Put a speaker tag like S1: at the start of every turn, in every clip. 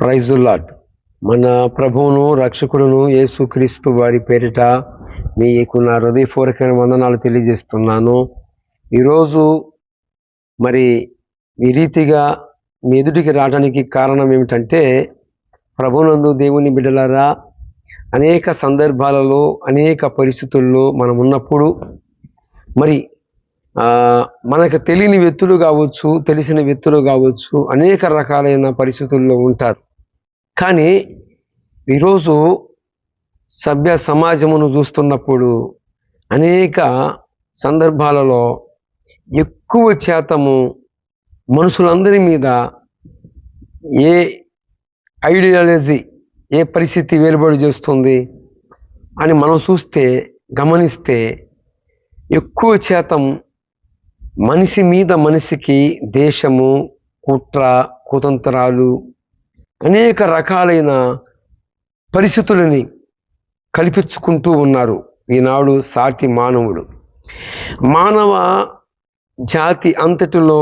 S1: ప్రైజుల్లాడ్ మన ప్రభువును రక్షకుడును యేసుక్రీస్తు వారి పేరిట మీకు నా హృదయపూర్వకమైన వందనాలు తెలియజేస్తున్నాను. ఈరోజు మరి ఈ రీతిగా మీ ఎదుటికి రావడానికి కారణం ఏమిటంటే ప్రభునందు దేవుని బిడ్డలారా అనేక సందర్భాలలో అనేక పరిస్థితుల్లో మనం ఉన్నప్పుడు మరి మనకు తెలియని వ్యక్తులు కావచ్చు తెలిసిన వ్యక్తులు కావచ్చు అనేక రకాలైన పరిస్థితుల్లో ఉంటారు. కానీ ఈరోజు సభ్య సమాజమును చూస్తున్నప్పుడు అనేక సందర్భాలలో ఎక్కువ శాతము మనుషులందరి మీద ఏ ఐడియాలజీ ఏ పరిస్థితి వేలుబడి చేస్తుంది అని మనం చూస్తే గమనిస్తే ఎక్కువ శాతం మనిషి మీద మనిషికి దేశము కుట్ర కుతంత్రాలు అనేక రకాలైన పరిస్థితులని కల్పించుకుంటూ ఉన్నారు ఈనాడు సాటి మానవుడు మానవ జాతి అంతటిలో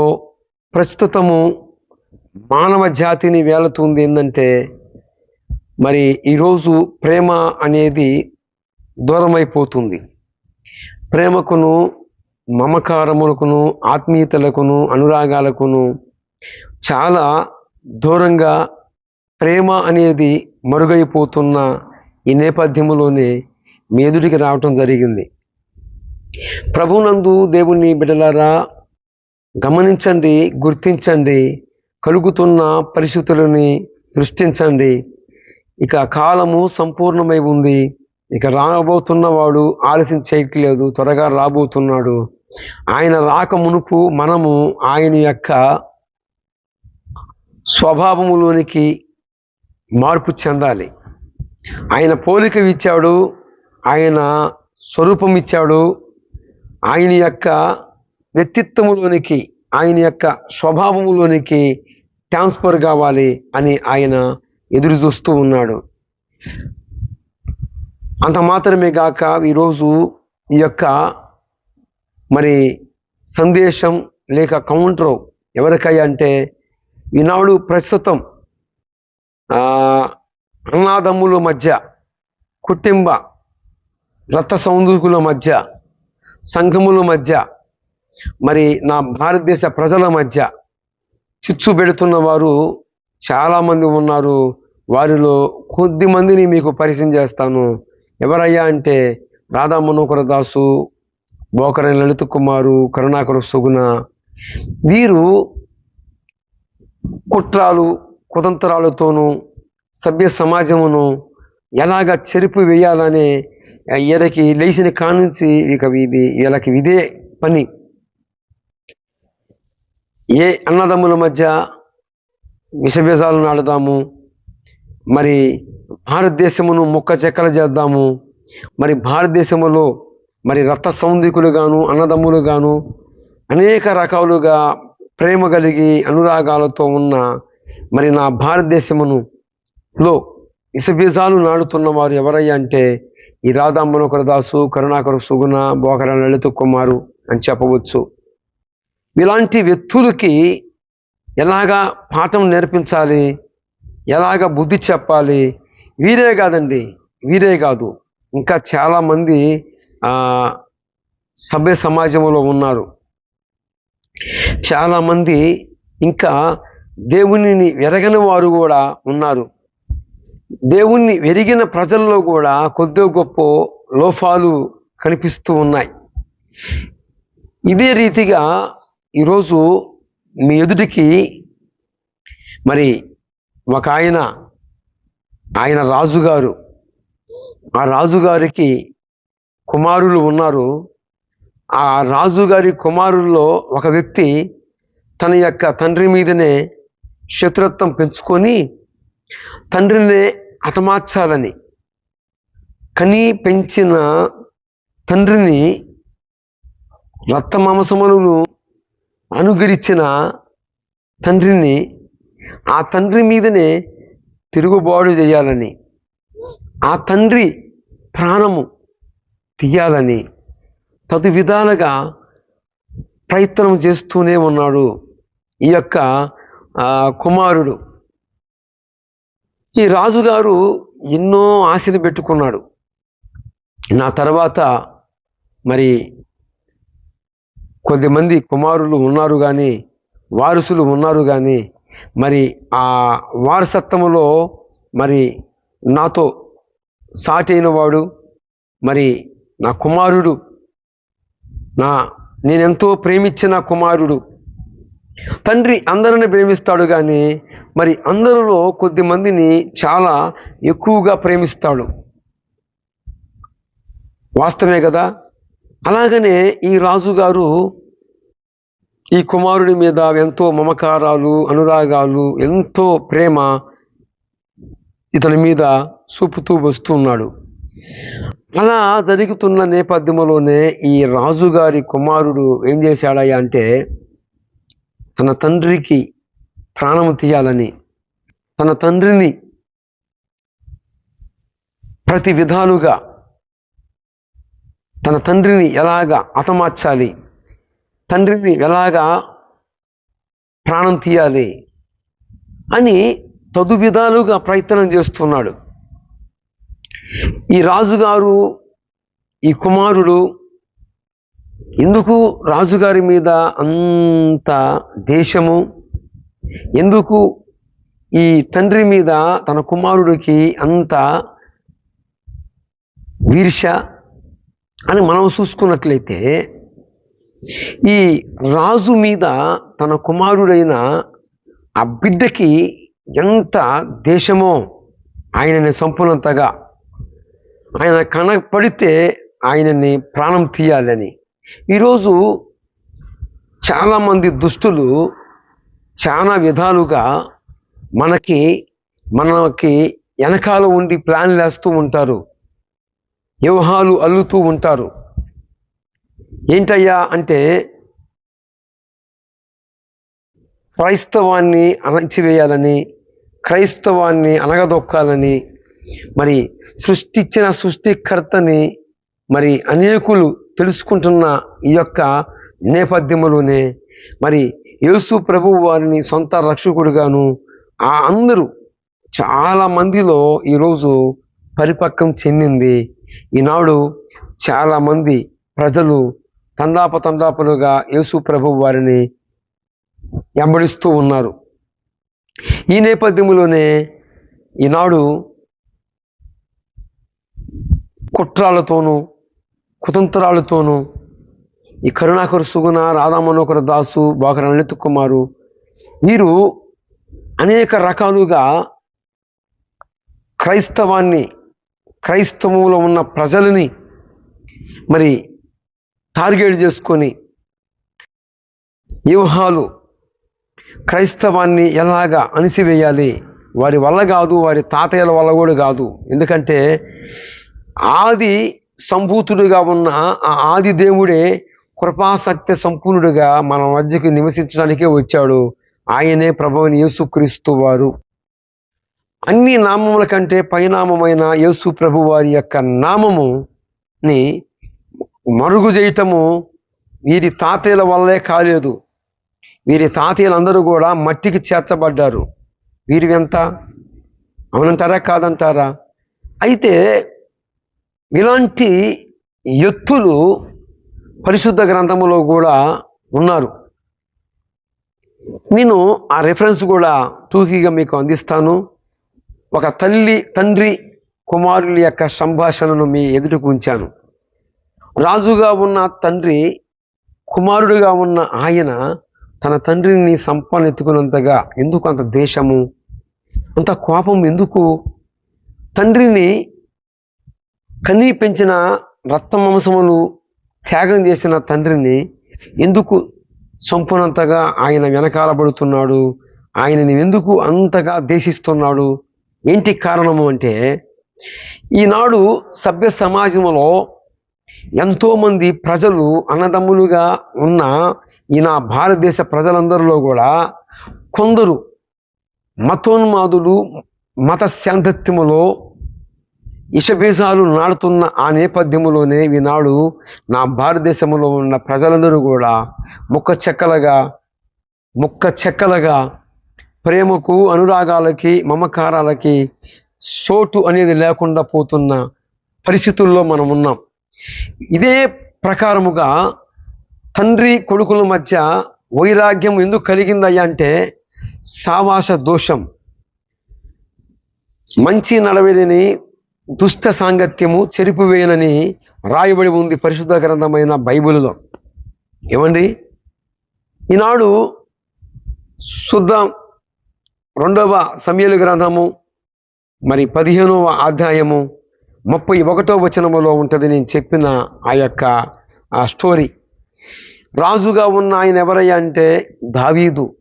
S1: ప్రస్తుతము మానవ జాతిని వేలుతుంది ఏంటంటే మరి ఈరోజు ప్రేమ అనేది దూరమైపోతుంది. ప్రేమకును మమకారములకును ఆత్మీయతలకును అనురాగాలకును చాలా దూరంగా ప్రేమ అనేది మరుగైపోతున్న ఈ నేపథ్యంలోనే మేదుడికి రావటం జరిగింది. ప్రభునందు దేవుని బిడలారా గమనించండి గుర్తించండి కలుగుతున్న పరిస్థితులని దృష్టించండి ఇక కాలము సంపూర్ణమై ఉంది. ఇక రాబోతున్నవాడు ఆలస్యం చేయట్లేదు త్వరగా రాబోతున్నాడు. ఆయన రాక మునుపు మనము ఆయన యొక్క స్వభావములోనికి మార్పు చెందాలి. ఆయన పోలిక ఇచ్చాడు ఆయన స్వరూపం ఇచ్చాడు ఆయన యొక్క వ్యక్తిత్వములోనికి ఆయన యొక్క స్వభావములోనికి ట్రాన్స్ఫర్ కావాలి అని ఆయన ఎదురు చూస్తూ ఉన్నాడు. అంత మాత్రమే కాక ఈరోజు ఈ యొక్క మరి సందేశం లేక కౌంటర్ ఎవరికై అంటే ఈనాడు ప్రస్తుతం అన్నాదమ్ముల మధ్య కుటుంబ రక్త సౌందర్యుల మధ్య సంఘముల మధ్య మరి నా భారతదేశ ప్రజల మధ్య చిచ్చు పెడుతున్న వారు చాలామంది ఉన్నారు. వారిలో కొద్ది మందిని మీకు పరిచయం చేస్తాను. ఎవరయ్యా అంటే రాధా మనోహర దాసు బోకర లలిత కుమారు కరుణాకర సుగుణ. వీరు కుట్రాలు కుతంత్రాలతోనూ సభ్య సమాజమును ఎలాగ చెరుపు వేయాలనే వీళ్ళకి లేచిన కానుంచి ఇక ఇది వీళ్ళకి ఇదే పని. ఏ అన్నదమ్ముల మధ్య విషబీజాలు నాడుదాము మరి భారతదేశమును ముక్క చెక్కలు చేద్దాము మరి భారతదేశంలో మరి రక్త సౌందికులు గాను అన్నదమ్ములు గాను అనేక రకాలుగా ప్రేమ కలిగి అనురాగాలతో ఉన్న మరి నా భారతదేశమును లో ఇసబీజాలు నాడుతున్న వారు ఎవరయ్యా అంటే ఈ రాధా మనోకర దాసు కరుణాకర సుగుణ బోకర లలిత కుమారు అని చెప్పవచ్చు. ఇలాంటి వ్యక్తులకి ఎలాగా పాఠం నేర్పించాలి? ఎలాగ బుద్ధి చెప్పాలి? వీరే కాదండి వీరే కాదు. ఇంకా చాలామంది సభ్య సమాజంలో ఉన్నారు. చాలామంది ఇంకా దేవునిని ఎరగని వారు కూడా ఉన్నారు. దేవుణ్ణి వెరిగిన ప్రజల్లో కూడా కొద్ది గొప్ప లోపాలు కనిపిస్తూ ఉన్నాయి. ఇదే రీతిగా ఈరోజు మీ ఎదుటికి మరి ఒక ఆయన ఆయన రాజుగారు ఆ రాజుగారికి కుమారులు ఉన్నారు. ఆ రాజుగారి కుమారుల్లో ఒక వ్యక్తి తన యొక్క తండ్రి మీదనే శత్రుత్వం పెంచుకొని తండ్రిని హతమార్చాలని. కని పెంచిన తండ్రిని రక్త మాంసములను అనుగరించిన తండ్రిని ఆ తండ్రి మీదనే తిరుగుబాటు చేయాలని ఆ తండ్రి ప్రాణము తీయాలని తదు విధాలుగా ప్రయత్నం చేస్తూనే ఉన్నాడు. ఈ యొక్క కుమారుడు. ఈ రాజుగారు ఎన్నో ఆశలు పెట్టుకున్నాడు. నా తర్వాత మరి కొద్దిమంది కుమారులు ఉన్నారు కానీ వారసులు ఉన్నారు కానీ మరి ఆ వారసత్వములో మరి నాతో సాటి అయినవాడు మరి నా కుమారుడు నా నేనెంతో ప్రేమించిన కుమారుడు తండ్రి అందరిని ప్రేమిస్తాడు కానీ మరి అందరిలో కొద్ది మందిని చాలా ఎక్కువగా ప్రేమిస్తాడు. వాస్తవమే కదా? అలాగనే ఈ రాజుగారు ఈ కుమారుడి మీద ఎంతో మమకారాలు అనురాగాలు ఎంతో ప్రేమ ఇతని మీద చూపుతూ వస్తున్నాడు అలా జరుగుతున్న నేపథ్యంలోనే ఈ రాజుగారి కుమారుడు ఏం చేశాడయ్యా అంటే తన తండ్రికి ప్రాణం తీయాలని తన తండ్రిని ప్రతి విధాలుగా తన తండ్రిని ఎలాగా హతమార్చాలి తండ్రిని ఎలాగా ప్రాణం తీయాలి అని తదు విధాలుగా ప్రయత్నం చేస్తున్నాడు. ఈ రాజుగారు ఈ కుమారుడు ఎందుకు రాజుగారి మీద అంత దేశము ఎందుకు ఈ తండ్రి మీద తన కుమారుడికి అంత వీర్ష అని మనం చూసుకున్నట్లయితే ఈ రాజు మీద తన కుమారుడైన ఆ బిడ్డకి ఎంత దేశమో ఆయనని సంపూర్ణతగా ఆయన కనపడితే ఆయనని ప్రాణం తీయాలని. ఈరోజు చాలామంది దుష్టులు చాలా విధాలుగా మనకి మనకి వెనకాల ఉండి ప్లాన్లు వేస్తూ ఉంటారు. వ్యూహాలు అల్లుతూ ఉంటారు. ఏంటయ్యా అంటే క్రైస్తవాన్ని అణచివేయాలని క్రైస్తవాన్ని అనగదొక్కాలని మరి సృష్టించిన సృష్టికర్తని మరి అనేకులు తెలుసుకుంటున్న ఈ యొక్క నేపథ్యంలోనే మరి యేసు ప్రభు వారిని సొంత రక్షకుడుగాను ఆ అందరూ చాలా మందిలో ఈరోజు పరిపక్వం చెందింది. ఈనాడు చాలామంది ప్రజలు తందాప తందాపలుగా యేసు ప్రభు వారిని వెంబడిస్తూ ఉన్నారు. ఈ నేపథ్యంలోనే ఈనాడు కుట్రాలతోనూ కుతంత్రాలతోనూ ఈ కరుణాకర సుగుణ రాధామనోకర దాసు బాకర లలిత కుమారు వీరు అనేక రకాలుగా క్రైస్తవాన్ని క్రైస్తవంలో ఉన్న ప్రజలని మరి టార్గెట్ చేసుకొని వ్యూహాలు క్రైస్తవాన్ని ఎలాగా అణిసివేయాలి? వారి వల్ల కాదు వారి తాతయ్యల వల్ల కూడా కాదు. ఎందుకంటే ఆది సంభూతుడుగా ఉన్న ఆ ఆది దేవుడే కృపాసత్య సంపూర్ణుడిగా మన మధ్యకి నివసించడానికే వచ్చాడు. ఆయనే ప్రభువుని యేసుక్రీస్తు వారు. అన్ని నామముల కంటే పైనామమైన యేసు ప్రభు వారి యొక్క నామముని మరుగు చేయటము వీరి తాతయ్యల వల్లే కాలేదు. వీరి తాతయ్యలందరూ కూడా మట్టికి చేర్చబడ్డారు. వీరు ఎంత? అవునంటారా? కాదంటారా? అయితే ఇలాంటి ఎత్తులు పరిశుద్ధ గ్రంథములో కూడా ఉన్నారు. నేను ఆ రెఫరెన్స్ కూడా టూకీగా మీకు అందిస్తాను. ఒక తల్లి తండ్రి కుమారుల యొక్క సంభాషణను మీ ఎదుటకు ఉంచాను. రాజుగా ఉన్న తండ్రి కుమారుడిగా ఉన్న ఆయన తన తండ్రిని సంపాదెత్తుకున్నంతగా ఎందుకు అంత దేశము అంత కోపం ఎందుకు? తండ్రిని కనీ పెంచిన రక్త మాంసములు త్యాగం చేసిన తండ్రిని ఎందుకు సంపూర్ణంతగా ఆయన వెనకాలబడుతున్నాడు ఆయనని ఎందుకు అంతగా దేశిస్తున్నాడు ఏంటి కారణము అంటే ఈనాడు సభ్య సమాజంలో ఎంతోమంది ప్రజలు అన్నదమ్ములుగా ఉన్న ఈ నా భారతదేశ ప్రజలందరిలో కూడా కొందరు మతోన్మాదులు మత శాంతత్యములో ఇషబీజాలు నాడుతున్న ఆ నేపథ్యంలోనే ఈనాడు నా భారతదేశంలో ఉన్న ప్రజలందరూ కూడా ముక్క చెక్కలుగా ముక్క చెక్కలుగా ప్రేమకు అనురాగాలకి మమకారాలకి సోటు అనేది లేకుండా పోతున్న పరిస్థితుల్లో మనం ఉన్నాం. ఇదే ప్రకారముగా తండ్రి కొడుకుల మధ్య వైరాగ్యం ఎందుకు కలిగిందయ్యా అంటే సావాస దోషం. మంచి నడవడిని దుష్ట సాంగత్యము చెరిపివేయనని రాయబడి ఉంది పరిశుద్ధ గ్రంథమైన బైబిల్లో. ఏమండి? ఈనాడు శుద్ధ రెండవ సమయలు గ్రంథము మరి పదిహేనవ అధ్యాయము ముప్పై ఒకటో వచనములో ఉంటుంది నేను చెప్పిన ఆ యొక్క ఆ స్టోరీ. రాజుగా ఉన్న ఆయన ఎవరయ్యా అంటే దావీదు.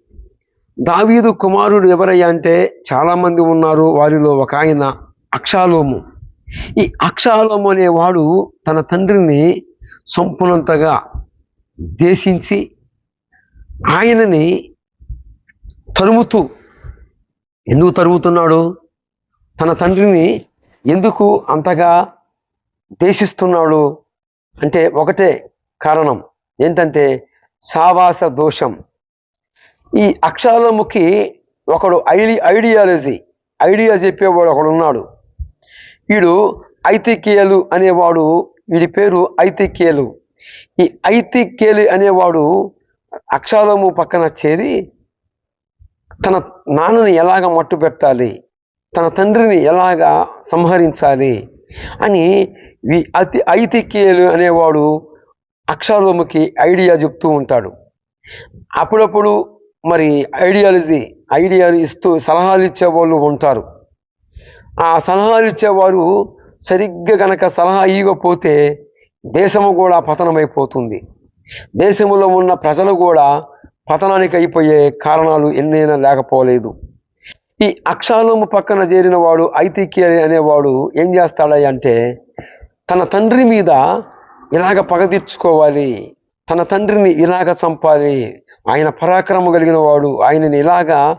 S1: దావీదు కుమారుడు ఎవరయ్యా అంటే చాలామంది ఉన్నారు వారిలో ఒక ఆయన అక్షాలోము. ఈ అక్షాలోము అనేవాడు తన తండ్రిని సంపూర్ణంతగా దేశించి ఆయనని తరుముతూ ఎందుకు తరుగుతున్నాడు తన తండ్రిని ఎందుకు అంతగా దేశిస్తున్నాడు అంటే ఒకటే కారణం ఏంటంటే సావాస దోషం. ఈ అక్షాలముకి ఒకడు ఐడి ఐడియాలజీ ఐడియా చెప్పేవాడు ఒకడు ఉన్నాడు వీడు ఐతికేలు అనేవాడు వీడి పేరు ఐతికేలు ఈ ఐతికేలు అనేవాడు అక్షరము పక్కన చేరి తన నాన్నని ఎలాగ మట్టు పెట్టాలి తన తండ్రిని ఎలాగ సంహరించాలి అని అతి ఐతికేలు అనేవాడు అక్షరముకి ఐడియా చెప్తూ ఉంటాడు. అప్పుడప్పుడు మరి ఐడియాలజీ ఐడియాలు ఇస్తూ సలహాలు ఇచ్చేవాళ్ళు ఉంటారు. ఆ సలహాలు ఇచ్చేవారు సరిగ్గా గనక సలహా ఇవ్వకపోతే దేశము కూడా పతనమైపోతుంది. దేశంలో ఉన్న ప్రజలు కూడా పతనానికి అయిపోయే కారణాలు ఎన్నైనా లేకపోలేదు. ఈ అక్షాలోము పక్కన చేరిన వాడు ఐతిక్య అనేవాడు ఏం చేస్తాడయ్య అంటే తన తండ్రి మీద ఇలాగ పగ తీర్చుకోవాలి. తన తండ్రిని ఇలాగ చంపాలి. ఆయన పరాక్రమం కలిగిన వాడు ఆయనని ఇలాగా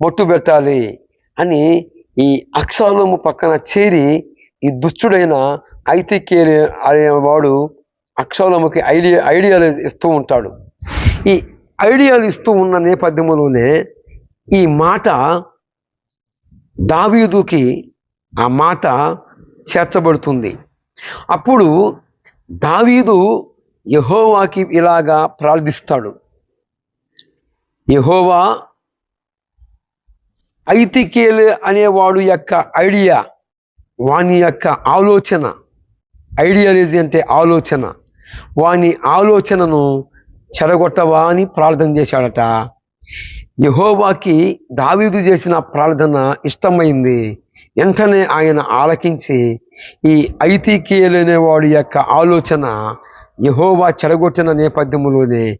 S1: మొట్టు పెట్టాలి అని ఈ అక్షాలము పక్కన చేరి ఈ దుష్టుడైన ఐతికేలి అనేవాడు అక్షాలముకి ఐడియా ఐడియాలు ఇస్తూ ఉంటాడు. ఈ ఐడియాలు ఇస్తూ ఉన్న నేపథ్యంలోనే ఈ మాట దావీదుకి ఆ మాట చేర్చబడుతుంది. అప్పుడు దావీదు యహోవాకి ఇలాగా ప్రార్థిస్తాడు. యహోవా ఐతికేల్ అనేవాడు యొక్క ఐడియా వాని యొక్క ఆలోచన. ఐడియాలజీ అంటే ఆలోచన. వాని ఆలోచనను చెడగొట్టవా అని ప్రార్థన చేశాడట. యహోవాకి దావీదు చేసిన ప్రార్థన ఇష్టమైంది. వెంటనే ఆయన ఆలకించి ఈ ఐతికేలు అనేవాడి యొక్క ఆలోచన యహోవా చెడగొట్టిన నేపథ్యంలోనే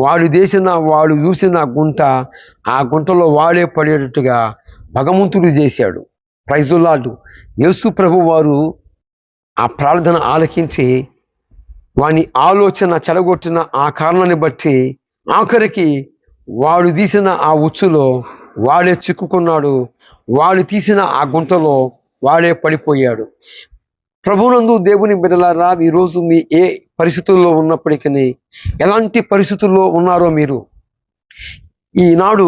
S1: వాడు చేసిన వాడు చూసిన గుంట ఆ గుంటలో వాడే పడేటట్టుగా భగవంతుడు చేశాడు. ప్రైజుల్లాడు యేసు ప్రభు వారు ఆ ప్రార్థన ఆలకించి వాని ఆలోచన చెడగొట్టిన ఆ కారణాన్ని బట్టి ఆఖరికి వాడు తీసిన ఆ ఉచ్చులో వాడే చిక్కుకున్నాడు. వాడు తీసిన ఆ గుంటలో వాడే పడిపోయాడు. ప్రభునందు దేవుని బిడ్డలారా ఈరోజు మీ ఏ పరిస్థితుల్లో ఉన్నప్పటికీ ఎలాంటి పరిస్థితుల్లో ఉన్నారో మీరు? ఈనాడు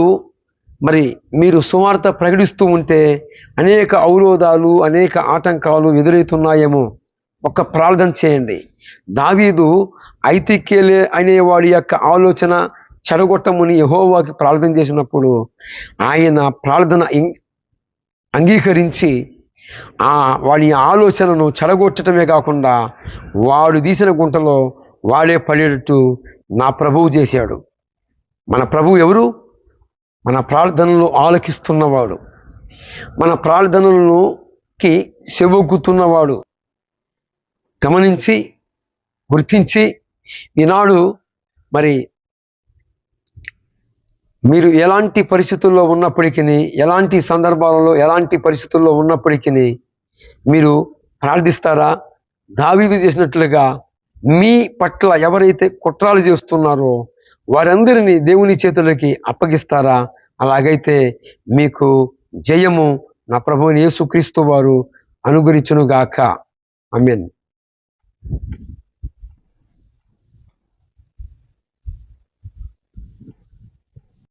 S1: మరి మీరు సువార్త ప్రకటిస్తూ ఉంటే అనేక అవరోధాలు అనేక ఆటంకాలు ఎదురవుతున్నాయేమో ఒక ప్రార్థన చేయండి. దావీదు ఐతికేలే అనేవాడి యొక్క ఆలోచన చెడగొట్టమని యహోవాకి ప్రార్థన చేసినప్పుడు ఆయన ప్రార్థన అంగీకరించి వాడి ఆలోచనను చెడగొట్టడమే కాకుండా వాడు తీసిన గుంటలో వాడే పడేటట్టు నా ప్రభువు చేశాడు. మన ప్రభువు ఎవరు? మన ప్రార్థనలు ఆలకిస్తున్నవాడు. మన ప్రార్థనలకి కి గమనించి గుర్తించి ఈనాడు మరి మీరు ఎలాంటి పరిస్థితుల్లో ఉన్నప్పటికీ ఎలాంటి సందర్భాలలో ఎలాంటి పరిస్థితుల్లో ఉన్నప్పటికీ మీరు ప్రార్థిస్తారా? దావీదు చేసినట్లుగా మీ పట్ల ఎవరైతే కుట్రాలు చేస్తున్నారో వారందరినీ దేవుని చేతులకి అప్పగిస్తారా? అలాగైతే మీకు జయము నా ప్రభుని యేసుక్రీస్తు వారు అనుగ్రహించునుగాక. అమెన్